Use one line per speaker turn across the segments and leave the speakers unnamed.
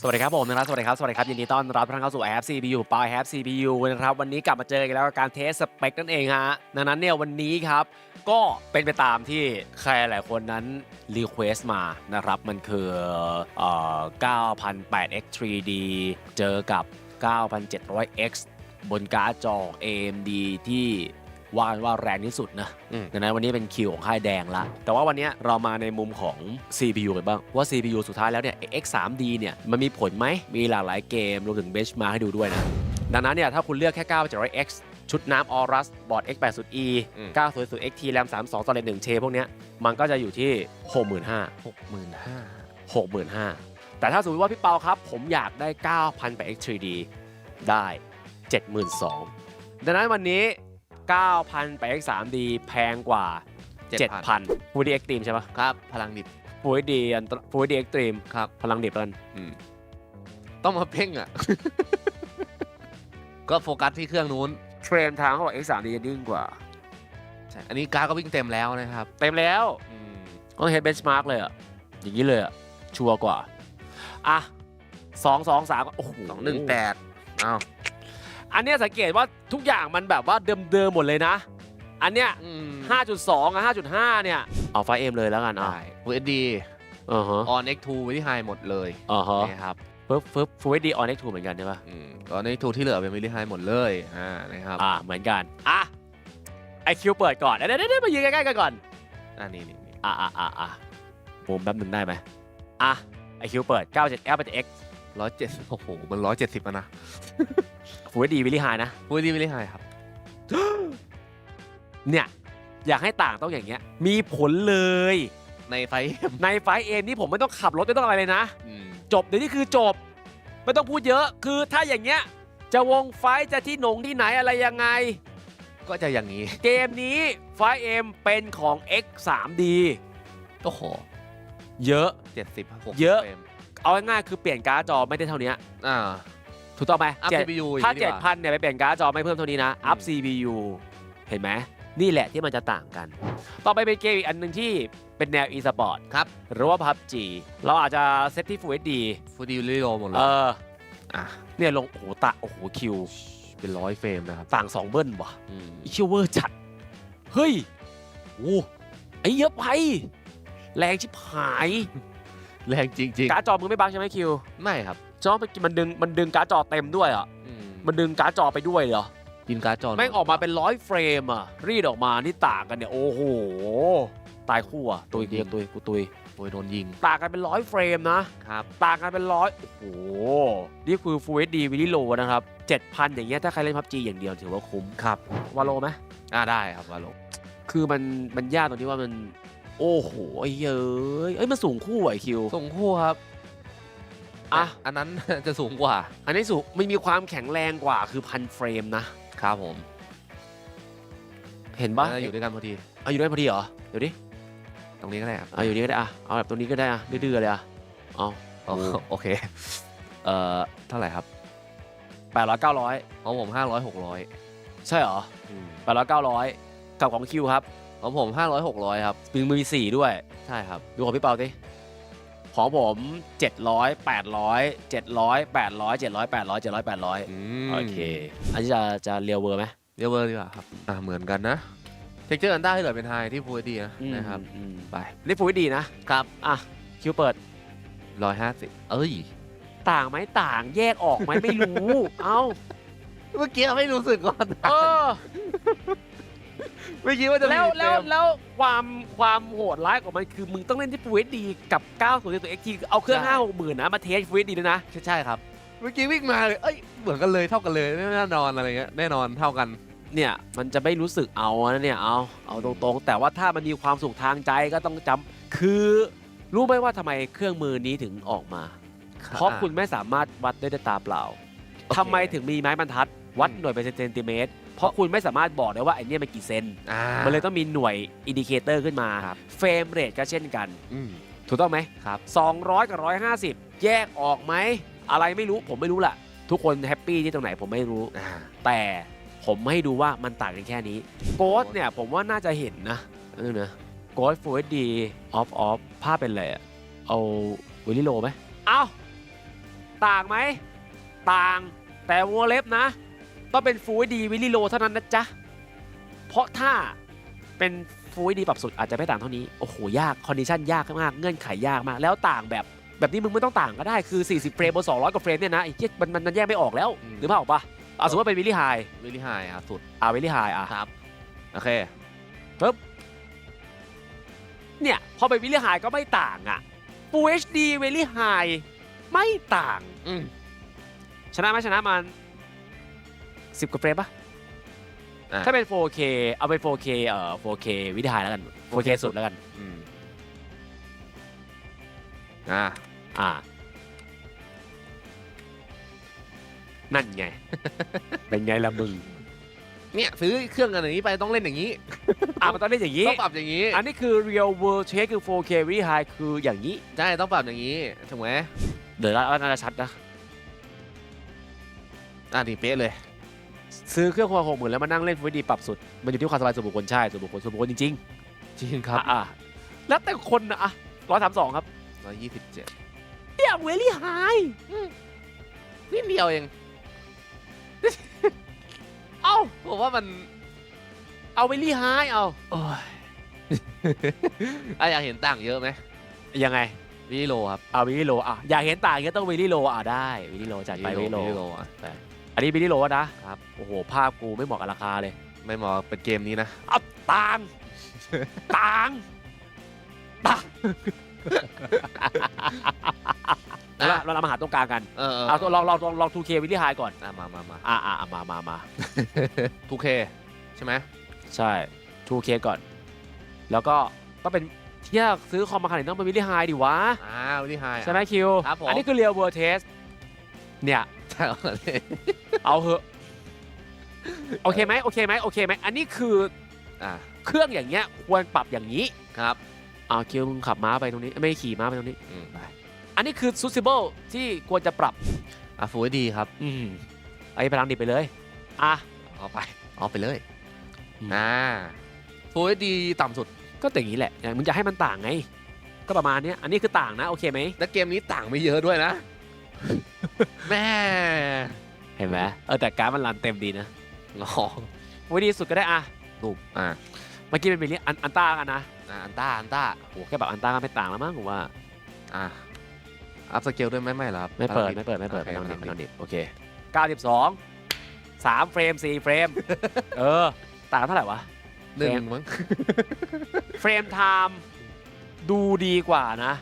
สวัสดีครับผมนะครับสวัสดีครับสวัสดีครับยินดีต้อนรับทุกท่านเข้าสู่ a อป CPU ปอย a อ CPU นะครับวันนี้กลับมาเจอกันแล้วกับการเทสสเปคนั่นเองฮะดังนั้นเนี่ยวันนี้ครับ ก็เป็นไปตามที่ใครหลายคนนั้นรีเควสมานะครับมันคือเอ่อ 9008X 3D เจอกับ 9700X บนการ์ดจอ AMD ที่ ว่ากันว่าแรงที่สุดนะ
อืม
ดังนั้นวันนี้เป็นคิวของค่ายแดงละ แต่ว่าวันนี้เรามาในมุมของ CPU กันบ้างว่า CPU สุดท้ายแล้วเนี่ย X3D เนี่ยมันมีผลไหมมีหลากหลายเกมรวมถึงเบนช์มาให้ดูด้วยนะ ดังนั้นเนี่ยถ้าคุณเลือกแค่ 9700X ชุดน้ำ Aorus บอร์ด X80E
อืม
900 XT RAM 32ต่อเลน1เชพวกเนี้ยมันก็จะอยู่ที่ 65,000
หกหมื่นห้า
65,000 แต่ถ้าสมมติว่าพี่เปาครับ ผมอยากได้ 9,000ไป X3D ได้ 72,000ดังนั้นวันนี้ 9,000ไป X3D แพงกว่า 7,000 Full HD Extreme ใช่ปะ
ครับ พลังดิบ
Full HD อัน Full HD Extreme
ครับ
พลังดิบแล้วกัน
อืมต้องมาเพ่งอะ ก็โฟกัสที่เครื่องนู้น
เทรนทางเขาบอก X3D จะดิ้งกว่า
ใช่ อันนี้การ์ดก็วิ่งเต็มแล้วนะครับ
เต็มแล้ว
อืม
ต้องเฮดเบนช์มาร์กเลยอะ อย่างนี้เลยอะ ชัวร์กว่า อะสองสองสามโอ้โห
สองหนึ่งแปดอ้าว
อันเนี้ยสังเกตว่าทุกอย่างมันแบบว่าเดิมๆหมดเลยนะ อันเนี้ย
อืม
5.2กับ5.5 เนี่ย เอาไฟเอ็มเลยแล้วกันอะ
ได้ Full HD
อ่าฮะ
on X2 ไว้ที่ไฮหมดเลย
อ่าฮะ
นะครับ
ฟึบฟึบฟูดดีออนเอ็กทูเหมือนกันใช่ปะ
อืม on X2 ที่เหลือเป็นวิลลี่ไฮหมดเลยอ่านะครับ
อ่าเหมือนกัน อะ ไอคิวเปิดก่อนเดี๋ยวเดี๋ยวเดี๋ยวมายืนใกล้ๆกันก่อน
อันนี้นี่นี่
อะอะอะอะมุมแป๊บหนึ่งได้ไหมอะไอคิวเปิด 97 L 8 X
ร้อยเจ็ดโอ้โหมันร้อยเจ็ดสิบอะ นะ
ฟูดดีวิลลี่ไฮนะ
Full HD วิลลี่ไฮครับ
เนี่ย อยากให้ต่างต้องอย่างเงี้ย มีผลเลย
ในไฟเอ็ม
ในไฟเอ็มนี่ผมไม่ต้องขับรถไม่ต้องอะไรเลยนะ
อืม
จบเดี๋ยวนี้คือจบ ไม่ต้องพูดเยอะคือถ้าอย่างเงี้ย จะวงไฟท์จะที่หนงที่ไหนอะไรยังไง
ก็จะอย่างนี้
เกมนี้ไฟเอ็มเป็นของ X3D
โอ้โห
เยอะ
เจ็ดสิบหก
เยอะเอาง่ายๆคือเปลี่ยนการ์ดจอไม่ได้เท่านี้
อ่า
ถูกต้องไหม
อัพ
เจ็ด
CPU
ถ้า
อย่างนี้ดีกว่า
7,000เนี่ยไปเปลี่ยนการ์ดจอไม่เพิ่มเท่านี้นะ อัพ
อืม
CPU เห็นไหมนี่แหละที่มันจะต่างกัน ต่อไปเป็นเกมอีกอันหนึ่งที่เป็นแนว e-sport
ครับ
หรือว่า PUBG เราอาจจะเซตที่ Full HD
ฟูดิลิโลหมดเล
เอยอ
อะ
เนี่ยลง โอ้โหตะโอ้โหคิว
เป็นร้อยเฟรมนะครับ
ต่าง 2 เบิ้ลว่ะ
อืม
อีคิวเวอร์จัด เฮ้ยโอ้ไอ้เยอะไป แรงชิบหาย
แรงจริง
การ์ดจอมึงไม่บังใช่ไหมคิว
ๆ ไม่ครับ
จอมันมันดึงมันดึงการ์ดจอเต็มด้วยอะ
อืม
มันดึงการ์ดจอไปด้วยเหรอ
กินการ์ดจอ
แม่งออกมาเป็นร้อยเฟรมอะรีดออกมานี่ต่างกันเนี่ยโอ้โหตายคู่อะตุยเกียตุยกูตุย
โอ้ยโดนยิง
ต่างกันเป็นร้อยเฟรมนะ
ครับ
ต่างกันเป็นร้อยโอ้โหนี่คือ Full HD วิดีโลนะครับ7,000 อย่างเงี้ยถ้าใครเล่น PUBG อย่างเดียวถือว่าคุ้ม
ครับ
วาโลไหม
อ่าได้ครับวาโล
คือมันมันยากตรงที่ว่ามัน โอ้โหไอ้เย้ยเอ้ยมันสูงคู่อะไอคิว
ส่งคู่ครับ
อะ
แต่อันนั้น จะสูงกว่า
อันนี้สูงมันมีความแข็งแรงกว่าคือพันเฟรมนะ
ครับผม
เห็นปะ
น่าจะอยู่ด้วยกันพอดี
เอาอยู่ได้พอดีเหรอเดี๋ยวดิ
ตรงนี้ก็ได้ครับ
เอาอยู่นี่ก็ได้อะเอาแบบตัวนี้ก็ได้อะดื้อๆเลยอะเอา
โอโอเคเอ่อเท่าไหร่ครับ
แปดร้อยเก้าร้อย
ของผมห้าร้อยหกร้อย
ใช่เหรอแปดร้อยเก้าร้อยกับของคิวครับ
ของผมห้าร้อยหกร้อยครับ
มีมือสี่ด้วย
ใช่ครับ
ดูของพี่เปาดิ ของผมเจ็ดร้อยแปดร้อยเจ็ดร้อยแปดร้อยเจ็ดร้อยแปดร้อยเจ็ดร้อยแปดร้อย
อืม
โอเค อันนี้จะจะเรียวเวอร์ไหม
เรียกเวอร์ดีกว่าครับอ่าเหมือนกันนะเทคเจอร์อันด้าที่เหลือเป็นไฮที่ฟูดีนะ
อืม
นะครับ
อืม
ไป
นี่ฟูดดีนะ ครับอะ คิวเปิด
ร้อยห้าสิบเอ้ย
ต่างไหมต่างแยกออกไหมไม่รู้ เอ้า
เมื่อกี้ไม่รู้สึกก่อน
เออ
ไม่คิดว่าจะมี
แล้วแล้ว
เต็ม
แล้วความความโหดร้ายของมันคือมึงต้องเล่นที่ Full HD กับ90ตัว XT เอาเครื่อง5 6หมื่นนะมาเทส Full HD ด้วยนะ
ใช่ใช่ครับ เมื่อกี้วิ่งมาเลยเอ้ยเหมือนกันเลยเท่ากันเลยแน่นอนอะไรเงี้ยแน่นอนเท่ากัน
เนี่ยมันจะไม่รู้สึกเอานะเนี่ยเอาเอาตรงๆ แต่ว่าถ้ามันมีความสุขทางใจก็ต้องจำคือรู้ไหมว่าทำไมเครื่องมือนี้ถึงออกมา เพราะคุณไม่สามารถวัดได้ด้วยตาเปล่า
โอเค
ทำไมถึงมีไม้บรรทัด วัด
อืม
หน่วยเป็นเซนติเมตร เพราะคุณไม่สามารถบอกได้ว่าไอ้เนี่ยมันกี่เซน
อ่า
มันเลยต้องมีหน่วยอินดิเคเตอร์ขึ้นมา
ครับ
เฟรมเรทก็เช่นกัน
อืม
ถูกต้องไหม
ครับ
200 กับ 150 แยกออกไหม อะไรไม่รู้ผมไม่รู้แหละทุกคนแฮปปี้ที่ตรงไหนผมไม่รู้
อ่า
แต่ผมให้ดูว่ามันต่างกันแค่นี้ โกดเนี่ยผมว่าน่าจะเห็นนะเออนะโกดฟูดดีออฟออฟภาพเป็นอะไรอะเอาวิลิโลไหม เอ้า ต่างไหม ต่างแต่วงเล็บนะ ต้องเป็นฟูดีวิลลี่โลเท่านั้นนะจ๊ะ เพราะถ้าเป็นฟูดีปรับสุดอาจจะไม่ต่างเท่านี้ โอ้โห ยาก คอนดิชันยากมาก เงื่อนไขยากมาก แล้วต่างแบบ แบบนี้มึงไม่ต้องต่างก็ได้ คือ 40 เฟรมบน200 กว่าเฟรมเนี่ยนะไอ้เหี้ยมันมันมันแยกไม่ออกแล้ว
อืม
หรือเปล่าออกปะเอาสมมติว่าเป็นวิลลี่ไฮ
วิลลี่ไฮครับสุด
อ่าวิลลี่ไฮอะ
ครับ โอเค
ปึ๊บเนี่ยพอเป็นวิลลี่ไฮก็ไม่ต่างอะ Full HD วิลลี่ไฮไม่ต่าง
อืม
ชนะไหมชนะมัน สิบกว่าเฟรมปะ
อะ
ถ้าเป็น 4K เอาเป็น 4K เอ่อ 4K วิดีโอแล้วกัน 4K สุดแล้วกัน
อืมอ่า
อ่า นั่นไง เป็นไงล่ะมึง
เนี่ยซื้อเครื่องกันอย่างนี้ไปต้องเล่นอย่างนี้
อะมันต้องเล่นอย่างนี้
ต้องปรับอย่างนี้
อันนี้คือ real world check คือ 4K วิดีโอคืออย่างนี้
ใช่ต้องปรับอย่างนี้ถูกไหม
เดี๋ยวเราน่าจะชัดนะ
อ่านี่เป๊ะเลย
ซื้อเครื่องความหกหมื่นแล้วมานั่งเล่น Full HD ปรับสุด มันอยู่ที่ความสบายส่วนบุคคลใช่ส่วนบุคคลส่วนบุคคลจริง
จริง
ๆ
ครับ
อะๆแล้วแต่คนนะอะร้อยสามสองครับ
ร้อยยี่สิบเจ็ด
เนี่ยเวลี่ไฮ
นิดเดียวเอง
เอ้า
ผมว่ามัน
เอาเวลี่ไฮเอา
โอ้ยอะอยากเห็นต่างเยอะไหม
ยังไง
วิลลี่โลครับ
เอาวิลลี่โลอะอยากเห็นต่างก็ต้องวิลลี่โลอะได้วิลลี่โลจัดไปวิลลี่โล
วิลลี่โลอะแต่
อันนี้วิลลี่โลนะครับ โอ้โห ภาพกูไม่เหมาะกับราคาเลย
ไม่เหมาะเป็นเกมนี้นะ
เอาต่างต่างต่างแล้วเราเรามาหาตรงกลางกัน
เออเออ
เอาตัวลองลองลองลอง 2K วิลลี่ไฮก่อน
อะมามามา
อ่าอ่ามามามา
ทูเคใช่ไหม
ใช่ 2K ก่อน แล้วก็ต้องเป็นที่ยซื้อคอมมาขนาดนี้ต้องเป็นวิลลี่ไฮดิวะ
อ่าวิลลี่ไฮ
ใช่ไหมคิว
ครับผม
อันนี้คือเรียลเวอร์เทสเนี่ย
ใช่เลย
เอาเหอะโอเคไหมโอเคไหมโอเคไหมอันนี้คือ
อ่า
เครื่องอย่างเงี้ยควรปรับอย่างนี้
ครับ
เอาคิวมึงขับม้าไปตรงนี้ไม่ขี่ม้าไปตรงนี้
อืม
อันนี้คือ suitable ที่ควรจะปรับ
อะฟูดีครับ
อืมไอ้พลังดิบไปเลยอะ
เอาไปเอาไปเลย
อืม
อ่าฟูดีต่ำสุด
ก็อย่างนี้แหละอย่างมึงจะให้มันต่างไง ก็ประมาณเนี้ยอันนี้คือต่างนะ โอเคไหม
และเกมนี้ต่างไม่เยอะด้วยนะ แม่
เห็นไหมเออแต่การดมันรันเต็มดีนะ
งอ
วิดีสุดก็ได้อะ
รูปอ่า
เมื่อกี้เป็นบิลลี่อันอันต้ากันนะ
อ่าอันต้าอันต้า
โอ้แค่แบบอันต้าก็ไม่ต่างแล้วมั้งผมว่า
อ่าอัพสเกลด้วยไหมไม่เหรอครับ
ไม่เปิด
พลัง
ไม่เปิดไม่เปิด
โอ
ไม่
ค
ต้องดิบ
พ
ไม่
ลั
ต้องง
ดิบ
ดิบโอเค92 3เฟรม4เฟรมเออต่างเท่าไหร่วะ
หนึ่งมั้ง
เฟรมไทม์ดูดีกว่านะ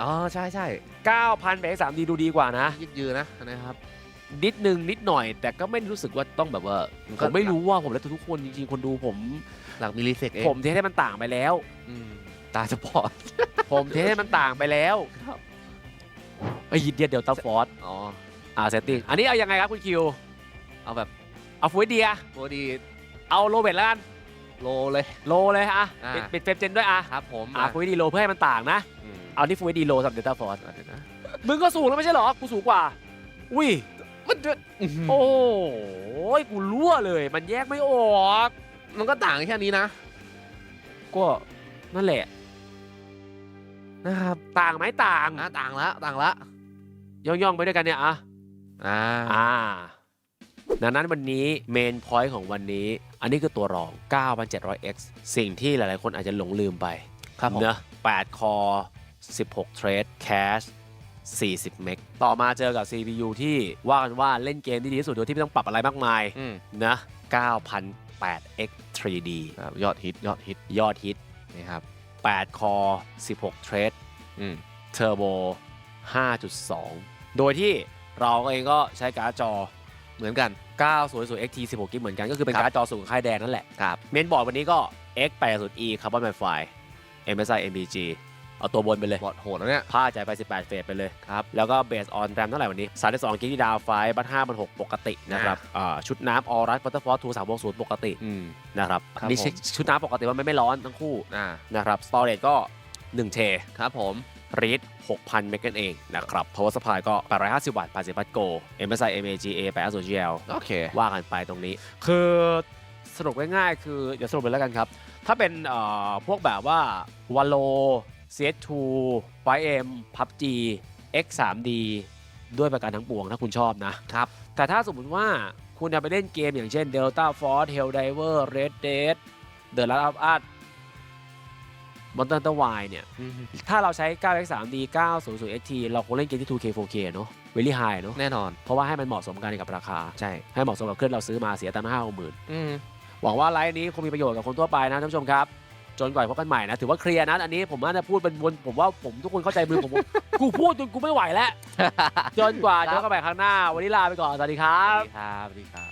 อ๋อใช่ใช่
9,000ไป3ดีดูดีกว่านะ
ยืดยืนนะนะครับ
นิดนึงนิดหน่อย แต่ก็ไม่รู้สึกว่าต้องแบบว่า
มัน
ผ
ก็
มไม่รู้ว่าผมและทุกๆคนจริงๆ คนดูผม
หลักมิลลิเซกเอง
ผมเทสให้มันต่างไปแล้ว
อืมตาจะบอด
ผมเทสให้มันต่างไปแล้ว
ครับ
ไอ้ยเดียเดลต้าฟอร์ส
อ๋อ
อ่าเซตติ้งอันนี้เอายังไงครับคุณคิว
เอาแบบ
เอาฟูเดีย
โบดี
เอาโลเวทแล้วกัน
โลเลย
โลเลยอะ
อ่า
ปิดปิดเฟรมเจนด้วยอะ
ครับผม
อ่าฟูดีโลเพื่อให้มันต่างนะ
อืม
เอาที่ฟูดีโลสำหรับเดลต้าฟอร์ส
เดี๋ยวนะ
มึงก็สูงแล้วไม่ใช่เหรอ กูสูงกว่า อุ้ย
มันจะอื้อหือ
โอ้ยกูรั่วเลย มันแยกไม่ออก
มันก็ต่างแค่นี้นะ
ก็นั่นแหละ
นะครับ
ต่างไหมต่าง
อะต่างละต่างละ
ย่องๆไปด้วยกันเนี่ยอะ
อ่า
อ่าดังนั้นวันนี้เมนพอยต์ของวันนี้ อันนี้คือตัวรอง 9,700x สิ่งที่หลายๆคนอาจจะหลงลืมไป
ครับผม
เนอะ8คอ 16 เทรดแคช40 เมก ต่อมาเจอกับ CPU ที่ว่ากันว่าเล่นเกมที่ดีที่สุดโดยที่ไม่ต้องปรับอะไรมากมาย
อืม
นะ 9,008x 3D
ครับยอดฮิตยอดฮิต
ยอดฮิต
นี่ครับ
8 คอ 16 เทรด
อืม
เทอร์โบ 5.2 โดยที่เราเองก็ใช้การ์ดจอ
เหมือนกัน
900 XT 16 กิกเหมือนกัน ก็คือเป็น
ครับ
การ์ดจอสูงค่ายแดงนั่นแหละ
ครับ
เมนบอร์ดวันนี้ก็ X 8 0 E Carbon Wi-Fi MSI MBG เอาตัวบนไปเลย
บอดโหดแล้วเนี่ย
ผ้าจ่ายไป 18 เฟสไปเลย
ครับ
แล้วก็เบสออนแรมเท่าไหร่วันนี้32กิกดาวไฟบัต5บัน6ปกตินะครับอ่าชุดน้ำออรัสบัตเตอร์ฟอร์ทู3 6 0ปกติ
อืม
นะครับ
ครับ
นี่
ผม
ชุดน้ำปกติว่าไม่ไม่ร้อนทั้งคู่
อ่า
นะครับสตอเรจก็1เท
ครับผม
รีด6,000 เมกะเองนะครับ power supply ก็ 850 วัตต์80วัตต์โก MSI MAGA 850 GL
โอเค
ว่ากันไปตรงนี้ คือสรุปง่ายๆ คือ เดี๋ยวสรุปเลยแล้วกันครับ ถ้าเป็นเอ่อพวกแบบว่า Valo CS2 5M PUBG X3D ด้วยประการทั้งปวงถ้าคุณชอบนะ
ครับ
แต่ถ้าสมมติว่าคุณจะไปเล่นเกมอย่างเช่น Delta Force Helldiver Red Dead The Last of Us Monster Hunter Y เนี่ย ถ้าเราใช้ 9x3D 900 XT เราคงเล่นเกมที่ 2K 4K เนอะ very high เนอะ
แน่นอน
เพราะว่าให้มันเหมาะสมกันกับราคา
ใช่
ให้เหมาะสมกับเครื่องเราซื้อมาเสียตังค์ห้าหกหมื่น
อืม
หวังว่าไลฟ์นี้คงมีประโยชน์กับคนทั่วไปนะท่านผู้ชมครับ จนกว่าจะพบกันใหม่นะ ถือว่าเคลียร์นะ อันนี้ผมน่าจะพูดเป็นวนผมว่าผมทุกคนเข้าใจมือผม กูพูดจนกูไม่ไหวแล้ว จนกว่าจะพบกันใหม่ครั้งหน้า วันนี้ลาไปก่อน สวัสดีค
ค
รั
รับบสวัสดีครับ